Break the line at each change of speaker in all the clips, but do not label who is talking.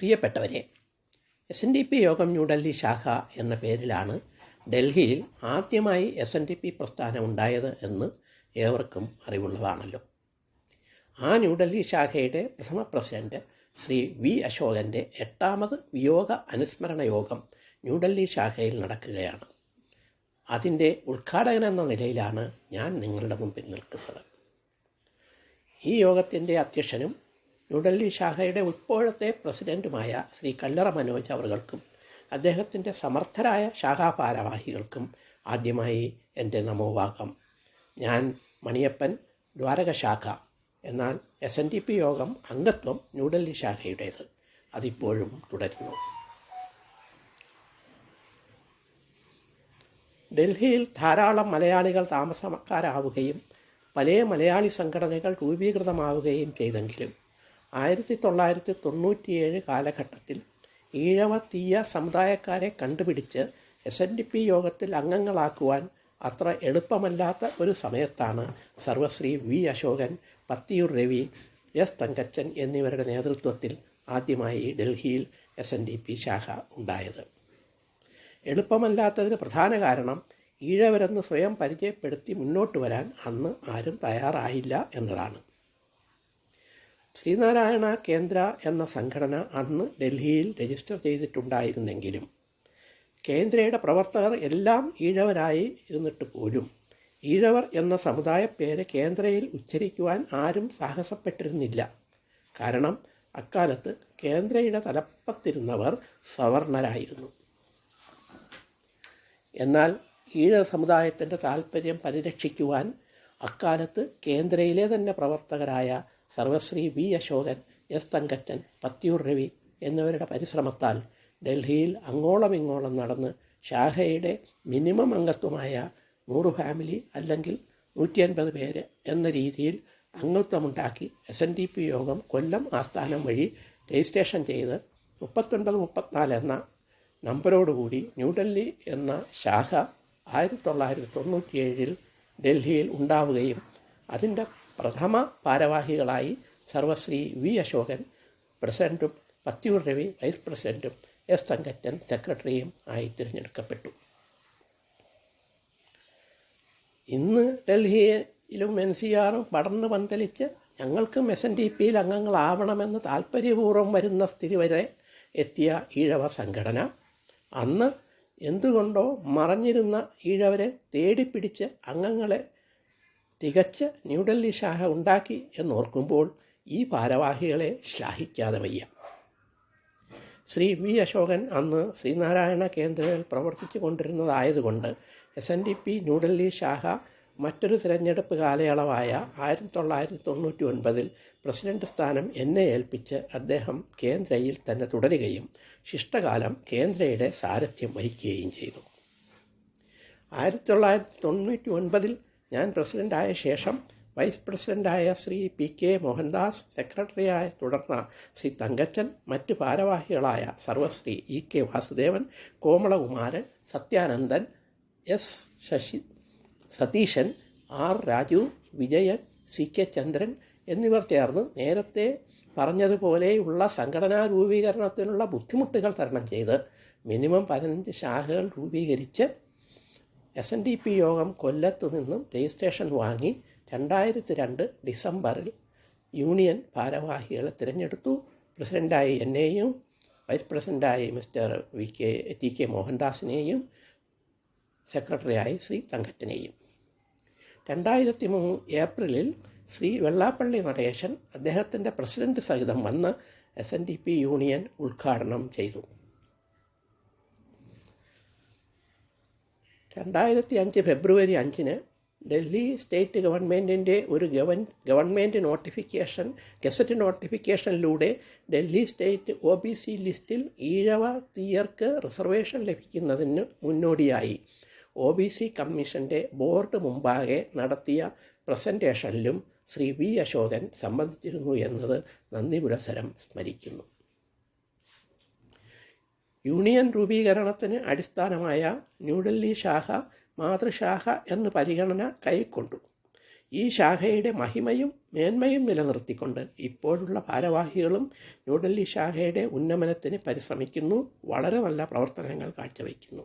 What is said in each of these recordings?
പ്രിയപ്പെട്ടവരെ S N D P യോഗം ന്യൂഡൽഹി ശാഖ എന്ന പേരിലാണ് ഡൽഹിയിൽ ആദ്യമായി എസ് എൻ ഡി പി പ്രസ്ഥാനം ഉണ്ടായത് എന്ന് ഏവർക്കും അറിവുള്ളതാണല്ലോ. ആ ന്യൂഡൽഹി ശാഖയുടെ പ്രഥമ പ്രസിഡന്റ് ശ്രീ വി അശോകന്റെ എട്ടാമത് വിയോഗ അനുസ്മരണ യോഗം ന്യൂഡൽഹി ശാഖയിൽ നടക്കുകയാണ്. അതിന്റെ ഉദ്ഘാടകൻ എന്ന നിലയിലാണ് ഞാൻ നിങ്ങളുടെ മുമ്പിൽ നിൽക്കുന്നത്. ഈ യോഗത്തിന്റെ അധ്യക്ഷനും ന്യൂഡൽഹി ശാഖയുടെ ഇപ്പോഴത്തെ പ്രസിഡന്റുമായ ശ്രീ കല്ലറ മനോജ് അവർകൾക്കും അദ്ദേഹത്തിന്റെ സമർത്ഥരായ ശാഖാ ഭാരവാഹികൾക്കും ആദ്യമായി എന്റെ നമോവാകം ഞാൻ മണിയപ്പൻ ദ്വാരക ശാഖ എന്നാൽ എസ് എൻ ഡി പി യോഗം അംഗത്വം ന്യൂഡൽഹി ശാഖയുടേത് അതിപ്പോഴും തുടരുന്നു. ഡൽഹിയിൽ ധാരാളം മലയാളികൾ താമസക്കാരാവുകയും പല മലയാളി സംഘടനകൾ രൂപീകൃതമാവുകയും ചെയ്തെങ്കിലും ആയിരത്തി തൊള്ളായിരത്തി തൊണ്ണൂറ്റിയേഴ് കാലഘട്ടത്തിൽ ഈഴവ തീയ സമുദായക്കാരെ കണ്ടുപിടിച്ച് എസ് എൻ ഡി പി യോഗത്തിൽ അംഗങ്ങളാക്കുവാൻ അത്ര എളുപ്പമല്ലാത്ത ഒരു സമയത്താണ് സർവശ്രീ വി അശോകൻ പത്തിയൂർ രവി എസ് തങ്കച്ചൻ എന്നിവരുടെ നേതൃത്വത്തിൽ ആദ്യമായി ഡൽഹിയിൽ എസ് എൻ ഡി പി ശാഖ ഉണ്ടായത്. എളുപ്പമല്ലാത്തതിന് പ്രധാന കാരണം ഈഴവരെന്ന് സ്വയം പരിചയപ്പെടുത്തി മുന്നോട്ട് വരാൻ അന്ന് ആരും തയ്യാറായില്ല എന്നതാണ്. ശ്രീനാരായണ കേന്ദ്ര എന്ന സംഘടന അന്ന് ഡൽഹിയിൽ രജിസ്റ്റർ ചെയ്തിട്ടുണ്ടായിരുന്നെങ്കിലും കേന്ദ്രയുടെ പ്രവർത്തകർ എല്ലാം ഈഴവരായി ഇരുന്നിട്ട് പോലും ഈഴവർ എന്ന സമുദായ പേര് കേന്ദ്രയിൽ ഉച്ചരിക്കുവാൻ ആരും സാഹസപ്പെട്ടിരുന്നില്ല. കാരണം അക്കാലത്ത് കേന്ദ്രയുടെ തലപ്പത്തിരുന്നവർ സവർണരായിരുന്നു. എന്നാൽ ഈഴ സമുദായത്തിന്റെ താൽപ്പര്യം പരിരക്ഷിക്കുവാൻ അക്കാലത്ത് കേന്ദ്രയിലെ തന്നെ പ്രവർത്തകരായ സർവശ്രീ വി അശോകൻ എസ് തങ്കച്ചൻ പത്തിയൂർ രവി എന്നിവരുടെ പരിശ്രമത്താൽ ഡൽഹിയിൽ അങ്ങോളം ഇങ്ങോളം നടന്ന് ശാഖയുടെ മിനിമം അംഗത്വമായ നൂറ് ഫാമിലി അല്ലെങ്കിൽ നൂറ്റി അൻപത് പേര് എന്ന രീതിയിൽ അംഗത്വമുണ്ടാക്കി എസ് എൻ ഡി പി യോഗം കൊല്ലം ആസ്ഥാനം വഴി രജിസ്ട്രേഷൻ ചെയ്ത് മുപ്പത്തൊൻപത് മുപ്പത്തിനാല് എന്ന നമ്പരോടുകൂടി ന്യൂഡൽഹി എന്ന ശാഖ ആയിരത്തി തൊള്ളായിരത്തി തൊണ്ണൂറ്റിയേഴിൽ ഡൽഹിയിൽ ഉണ്ടാവുകയും അതിന്റെ പ്രഥമ ഭാരവാഹികളായി സർവശ്രീ വി അശോകൻ പ്രസിഡന്റും പത്തിയൂർ രവി വൈസ് പ്രസിഡന്റും എസ് തങ്കച്ചൻ സെക്രട്ടറിയും ആയി തിരഞ്ഞെടുക്കപ്പെട്ടു. ഇന്ന് ഡൽഹിയിലും എൻ സി ആറും പടർന്ന് പന്തലിച്ച് ഞങ്ങൾക്കും എസ് എൻ ഡി പിയിൽ അംഗങ്ങളാവണമെന്ന് താല്പര്യപൂർവം വരുന്ന സ്ഥിതി വരെ എത്തിയ ഈഴവ സംഘടന അന്ന് എന്തുകൊണ്ടോ മറഞ്ഞിരുന്ന ഈഴവരെ തേടിപ്പിടിച്ച് അംഗങ്ങളെ തികച്ച് ന്യൂഡൽഹി ശാഖ ഉണ്ടാക്കി എന്നോർക്കുമ്പോൾ ഈ ഭാരവാഹികളെ ശ്ലാഘിക്കാതെ വയ്യ. ശ്രീ വി അശോകൻ അന്ന് ശ്രീനാരായണ കേന്ദ്രയിൽ പ്രവർത്തിച്ചു കൊണ്ടിരുന്നതായതുകൊണ്ട് S N D P New Delhi ശാഖ മറ്റൊരു തിരഞ്ഞെടുപ്പ് കാലയളവായ ആയിരത്തി തൊള്ളായിരത്തി തൊണ്ണൂറ്റി ഒൻപതിൽ പ്രസിഡന്റ് സ്ഥാനം എന്നെ ഏൽപ്പിച്ച് അദ്ദേഹം കേന്ദ്രയിൽ തന്നെ തുടരുകയും ശിഷ്ടകാലം കേന്ദ്രയുടെ സാരഥ്യം വഹിക്കുകയും ചെയ്തു. ആയിരത്തി തൊള്ളായിരത്തി തൊണ്ണൂറ്റി ഒൻപതിൽ ഞാൻ പ്രസിഡന്റായ ശേഷം വൈസ് പ്രസിഡന്റായ ശ്രീ പി കെ മോഹൻദാസ് സെക്രട്ടറിയായ തുടർന്ന ശ്രീ തങ്കച്ചൻ മറ്റ് ഭാരവാഹികളായ സർവശ്രീ E K Vasudevan Komalakumaran Sathyanandan S Sasi Satheesan R Raju Vijayan C K Chandran എന്നിവർ ചേർന്ന് നേരത്തെ പറഞ്ഞതുപോലെയുള്ള സംഘടനാ രൂപീകരണത്തിനുള്ള ബുദ്ധിമുട്ടുകൾ തരണം ചെയ്ത് മിനിമം പതിനഞ്ച് ശാഖകൾ രൂപീകരിച്ച് എസ് എൻ ഡി പി യോഗം കൊല്ലത്തു നിന്നും രജിസ്ട്രേഷൻ വാങ്ങി രണ്ടായിരത്തി രണ്ട് ഡിസംബറിൽ യൂണിയൻ ഭാരവാഹികളെ തിരഞ്ഞെടുത്തു. പ്രസിഡന്റായി എന്നെയും വൈസ് പ്രസിഡന്റായി mister V K T K മോഹൻദാസിനെയും സെക്രട്ടറിയായി ശ്രീ തങ്കച്ചനെയും. രണ്ടായിരത്തി മൂന്ന് ഏപ്രിലിൽ ശ്രീ വെള്ളാപ്പള്ളി നടേശൻ അദ്ദേഹത്തിന്റെ പ്രസിഡന്റ് സഹിതം വന്ന് S N D P union ഉദ്ഘാടനം ചെയ്തു. രണ്ടായിരത്തി അഞ്ച് ഫെബ്രുവരി അഞ്ചിന് ഡൽഹി സ്റ്റേറ്റ് ഗവൺമെന്റിന്റെ ഒരു govern government notification gazette നോട്ടിഫിക്കേഷനിലൂടെ Delhi state O B C ലിസ്റ്റിൽ ഈഴവ തീയർക്ക് റിസർവേഷൻ ലഭിക്കുന്നതിന് മുന്നോടിയായി. ഒ ബി സി കമ്മീഷന്റെ ബോർഡ് മുമ്പാകെ നടത്തിയ പ്രസന്റേഷനിലും ശ്രീ വി അശോകൻ സംബന്ധിച്ചിരുന്നു എന്നത് നന്ദി പുരസരം സ്മരിക്കുന്നു. യൂണിയൻ രൂപീകരണത്തിന് അടിസ്ഥാനമായ ന്യൂഡൽഹി ശാഖ മാതൃശാഖ എന്ന് പരിഗണന കൈക്കൊണ്ടു. ഈ ശാഖയുടെ മഹിമയും മേന്മയും നിലനിർത്തിക്കൊണ്ട് ഇപ്പോഴുള്ള ഭാരവാഹികളും ന്യൂഡൽഹി ശാഖയുടെ ഉന്നമനത്തിന് പരിശ്രമിക്കുന്നു വളരെ നല്ല പ്രവർത്തനങ്ങൾ കാഴ്ചവെക്കുന്നു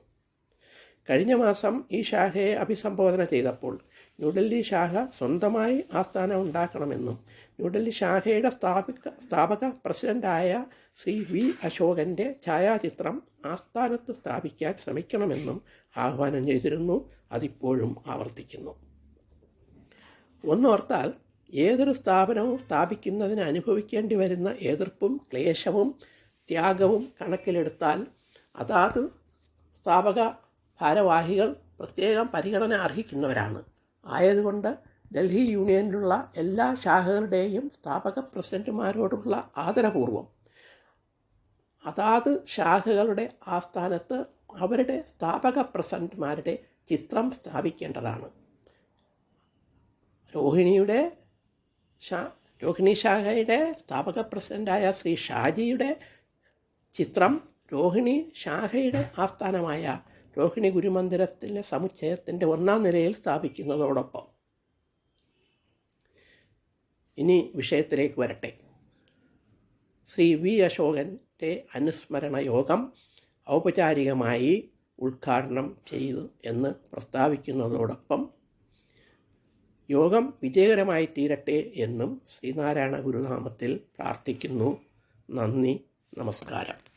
കഴിഞ്ഞ മാസം ഈ ശാഖയെ അഭിസംബോധന ചെയ്തപ്പോൾ ന്യൂഡൽഹി ശാഖ സ്വന്തമായി ആസ്ഥാനം ഉണ്ടാക്കണമെന്നും ന്യൂഡൽഹി ശാഖയുടെ സ്ഥാപിക സ്ഥാപക പ്രസിഡന്റായ ശ്രീ വി അശോകന്റെ ഛായാചിത്രം ആസ്ഥാനത്ത് സ്ഥാപിക്കാൻ ശ്രമിക്കണമെന്നും ആഹ്വാനം ചെയ്തിരുന്നു. അതിപ്പോഴും ആവർത്തിക്കുന്നു. ഒന്നോർത്താൽ ഏതൊരു സ്ഥാപനവും സ്ഥാപിക്കുന്നതിന് അനുഭവിക്കേണ്ടി വരുന്ന എതിർപ്പും ക്ലേശവും ത്യാഗവും കണക്കിലെടുത്താൽ അതാത് സ്ഥാപക ഭാരവാഹികൾ പ്രത്യേകം പരിഗണന അർഹിക്കുന്നവരാണ്. ആയതുകൊണ്ട് ഡൽഹി യൂണിയനിലുള്ള എല്ലാ ശാഖകളുടെയും സ്ഥാപക പ്രസിഡന്റുമാരോടുള്ള ആദരപൂർവം അതാത് ശാഖകളുടെ ആസ്ഥാനത്ത് അവരുടെ സ്ഥാപക പ്രസിഡന്റുമാരുടെ ചിത്രം സ്ഥാപിക്കേണ്ടതാണ്. രോഹിണിയുടെ രോഹിണി ശാഖയുടെ സ്ഥാപക പ്രസിഡന്റായ ശ്രീ ഷാജിയുടെ ചിത്രം രോഹിണി ശാഖയുടെ ആസ്ഥാനമായ രോഹിണി ഗുരുമന്ദിരത്തിലെ സമുച്ചയത്തിന്റെ ഒന്നാം നിലയിൽ സ്ഥാപിക്കുന്നതോടൊപ്പം. ഇനി വിഷയത്തിലേക്ക് വരട്ടെ. ശ്രീ വി അശോകന്റെ അനുസ്മരണ യോഗം ഔപചാരികമായി ഉദ്ഘാടനം ചെയ്തു എന്ന് പ്രസ്താവിക്കുന്നതോടൊപ്പം യോഗം വിജയകരമായി തീരട്ടെ എന്നും ശ്രീനാരായണ ഗുരുനാമത്തിൽ പ്രാർത്ഥിക്കുന്നു. നന്ദി നമസ്കാരം.